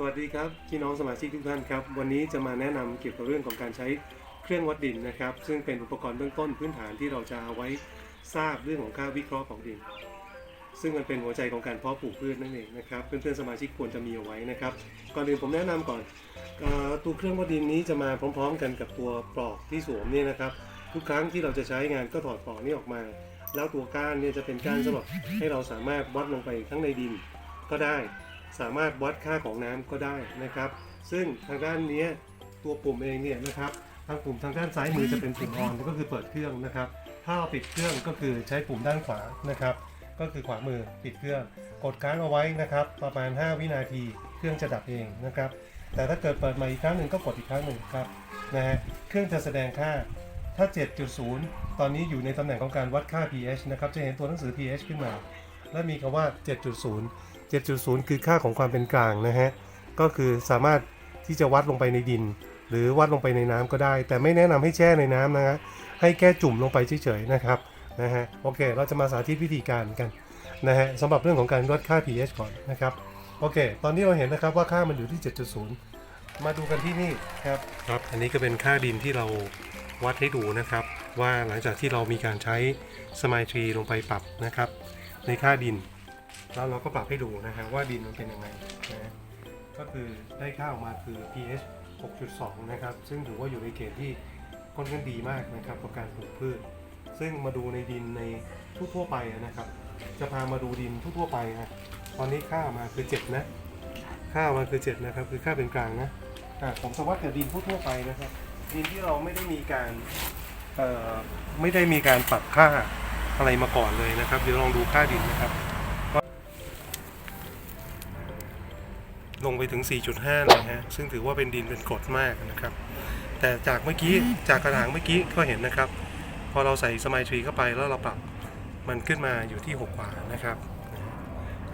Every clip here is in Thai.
สวัสดีครับพี่น้องสมาชิกทุกท่านครับ วันนี้จะมาแนะนำเกี่ยวกับเรื่องของการใช้เครื่องวัดดินนะครับ ซึ่งเป็นอุปกรณ์เบื้องต้นพื้นฐานที่เราจะเอาไว้ทราบเรื่องของค่าวิเคราะห์ของดิน ซึ่งมันเป็นหัวใจของการเพาะปลูกพืชนั่นเองนะครับเพื่อนๆสมาชิกควรจะมีเอาไว้นะครับก่อนอื่นผมแนะนำก่อนตัวเครื่องวัดดินนี้จะมาพร้อม ๆ กันกับตัวปลอกที่สวมนี่นะครับ ทุกครั้งที่เราจะใช้งานก็ถอดปลอกนี้ออกมา แล้วตัวก้านเนี่ยจะเป็นก้านสำหรับให้เราสามารถวัดลงไปทั้งในดินก็ได้ สามารถวัดค่าของน้ำก็ได้นะครับ ซึ่งทางด้านนี้ตัวปุ่มเองเนี่ยนะครับทางปุ่มทางด้านซ้ายมือจะเป็นปุ่มออนก็คือเปิดเครื่องนะครับ ถ้าเราปิดเครื่องก็คือใช้ปุ่มด้านขวานะครับ ก็คือขวามือปิดเครื่อง กดค้างเอาไว้นะครับ ประมาณ 5 วินาทีเครื่องจะดับเองนะครับ แต่ถ้าเกิดเปิดใหมาอีกครั้งหนึ่งก็กดอีกครั้งหนึ่งครับนะฮะเครื่องจะแสดงค่าถ้า 7.0 ตอนนี้อยู่ในตำแหน่งของการวัดค่า pH นะครับ จะเห็นตัวหนังสือ pH ขึ้นมา และมีคำว่า 7.0 7.0 คือค่าของความเป็นกลางนะฮะ ก็คือสามารถที่จะวัดลงไปในดิน หรือวัดลงไปในน้ำก็ได้ แต่ไม่แนะนำให้แช่ในน้ำนะฮะ ให้แค่จุ่มลงไปเฉยๆนะครับนะฮะ โอเค เราจะมาสาธิตวิธีการกันนะฮะสำหรับเรื่องของการวัดค่า pH ก่อนนะครับ โอเค ตอนนี้เราเห็นนะครับว่าค่ามันอยู่ที่ 7.0 มาดูกันที่นี่ครับ ครับ อันนี้ก็เป็นค่าดินที่เราวัดให้ดูนะครับ ว่าหลังจากที่เรามีการใช้สมายทรีลงไปปรับนะครับ ในค่าดิน แล้วเราก็ปรับให้ดูนะฮะว่าดินมันเป็นยังไงนะก็คือได้ค่าออกมาคือ pH 6.2 นะครับ ซึ่งถือว่าอยู่ในเกณฑ์ที่ค่อนข้างดีมากนะครับกับการปลูกพืช ซึ่งมาดูในดินในทั่วๆไปนะครับ จะพามาดูดินทั่วๆไปนะตอนนี้ค่าออกมาคือ 7 นะ ค่าออกมาคือ 7 นะครับ คือค่าเป็นกลางนะอะผมสวัสดิ์กับดินทั่วๆไปนะครับ ดินที่เราไม่ได้มีการไม่ได้มีการปรับค่าอะไรมาก่อนเลยนะครับ เดี๋ยวลองดูค่าดินนะครับ ไปถึง 4.5 เลยฮะ ซึ่งถือว่าเป็นดินเป็นกรดมากนะครับ แต่จากเมื่อกี้จากกระถางเมื่อกี้ก็เห็นนะครับ พอเราใส่สมายทรีเข้าไปแล้วเราปรับมันขึ้นมาอยู่ที่ 6 กว่านะครับ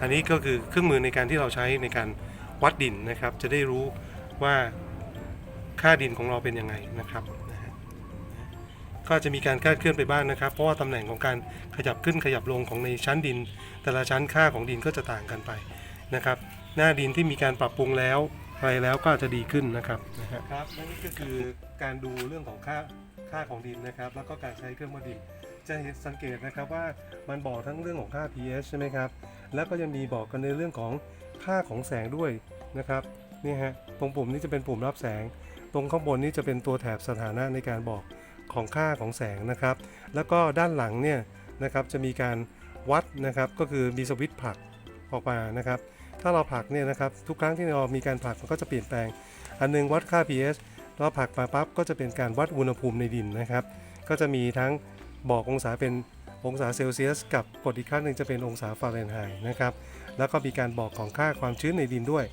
อันนี้ก็คือเครื่องมือในการที่เราใช้ในการวัดดินนะครับ จะได้รู้ว่าค่าดินของเราเป็นยังไงนะครับก็จะมีการคลาดเคลื่อนไปบ้างนะครับ เพราะว่าตำแหน่งของการขยับขึ้นขยับลงของในชั้นดิน แต่ละชั้นค่าของดินก็จะต่างกันไปนะครับ หน้าดินที่มีการปรับปรุงแล้วอะไรแล้วก็จะดีขึ้นนะครับครับและนี่ก็คือการดูเรื่องของค่าค่าของดินนะครับ แล้วก็การใช้เครื่องวัดดิน จะเห็นสังเกตนะครับว่ามันบอกทั้งเรื่องของค่า pH ใช่ไหมครับ แล้วก็ยังมีบอกกันในเรื่องของค่าของแสงด้วยนะครับนี่ฮะตรงปุ่มนี้จะเป็นปุ่มรับแสง ตรงข้างบนนี้จะเป็นตัวแถบสถานะในการบอกของค่าของแสงนะครับ แล้วก็ด้านหลังเนี่ยนะครับจะมีการวัดนะครับก็คือมีสวิตช์ผลักออกมานะครับ ถ้าเราผลักเนี่ยนะครับทุกครั้งที่เรามีการผลักมันก็จะเปลี่ยนแปลง อันหนึงวัดค่า pH เราผลักมาปั๊บก็จะเป็นการวัดอุณหภูมิในดินนะครับ ก็จะมีทั้งบอกองศาเป็นองศาเซลเซียส กับกดอีกขั้นหนึ่งจะเป็นองศาฟาเรนไฮต์นะครับแล้วก็มีการบอกของค่าความชื้นในดินด้วย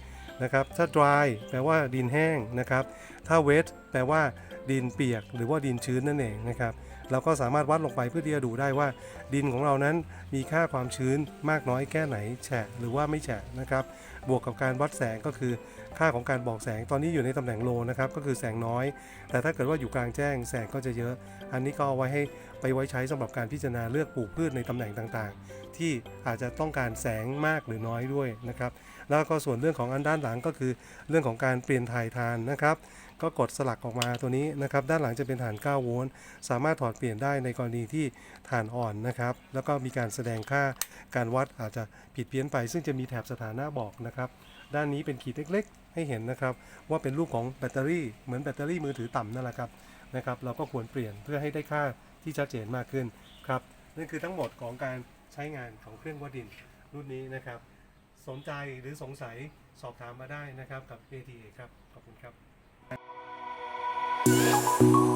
นะครับถ้า dry แปลว่าดินแห้งนะครับถ้า wet แปลว่าดินเปียก หรือว่าดินชื้นนั่นเองนะครับ เราก็สามารถวัดลงไปเพื่อที่จะดูได้ว่า ดินของเรานั้นมีค่าความชื้นมากน้อยแค่ไหนแฉะหรือว่าไม่แฉะนะครับ บวกกับการวัดแสงก็คือค่าของการบอกแสงตอนนี้อยู่ในตำแหน่งโลนะครับก็คือแสงน้อย แต่ถ้าเกิดว่าอยู่กลางแจ้งแสงก็จะเยอะ อันนี้ก็เอาไว้ให้ไปไว้ใช้สำหรับการพิจารณาเลือกปลูกพืชในตำแหน่งต่างๆ ที่อาจจะต้องการแสงมากหรือน้อยด้วยนะครับแล้วก็ส่วนเรื่องของอันด้านหลังก็คือเรื่องของการเปลี่ยนถ่ายทานนะครับ ก็กดสลักออกมาตัวนี้นะครับ ด้านหลังจะเป็นฐาน 9 โวลต์ สามารถถอดเปลี่ยนได้ในกรณีที่ฐานอ่อนนะครับ แล้วก็มีการแสดงค่าการวัดอาจจะผิดเพี้ยนไป ซึ่งจะมีแถบสถานะบอกนะครับ ด้านนี้เป็นขีดเล็กๆ ให้เห็นนะครับ ว่าเป็นรูปของแบตเตอรี่เหมือนแบตเตอรี่มือถือต่ำนั่นแหละครับนะครับ เราก็ควรเปลี่ยนเพื่อให้ได้ค่าที่ชัดเจนมากขึ้นครับนั่นคือทั้งหมดของการใช้งานของเครื่องวัดดินรุ่นนี้นะครับ สนใจหรือสงสัยสอบถามมาได้นะครับกับ ATA ครับ ขอบคุณครับ Bye.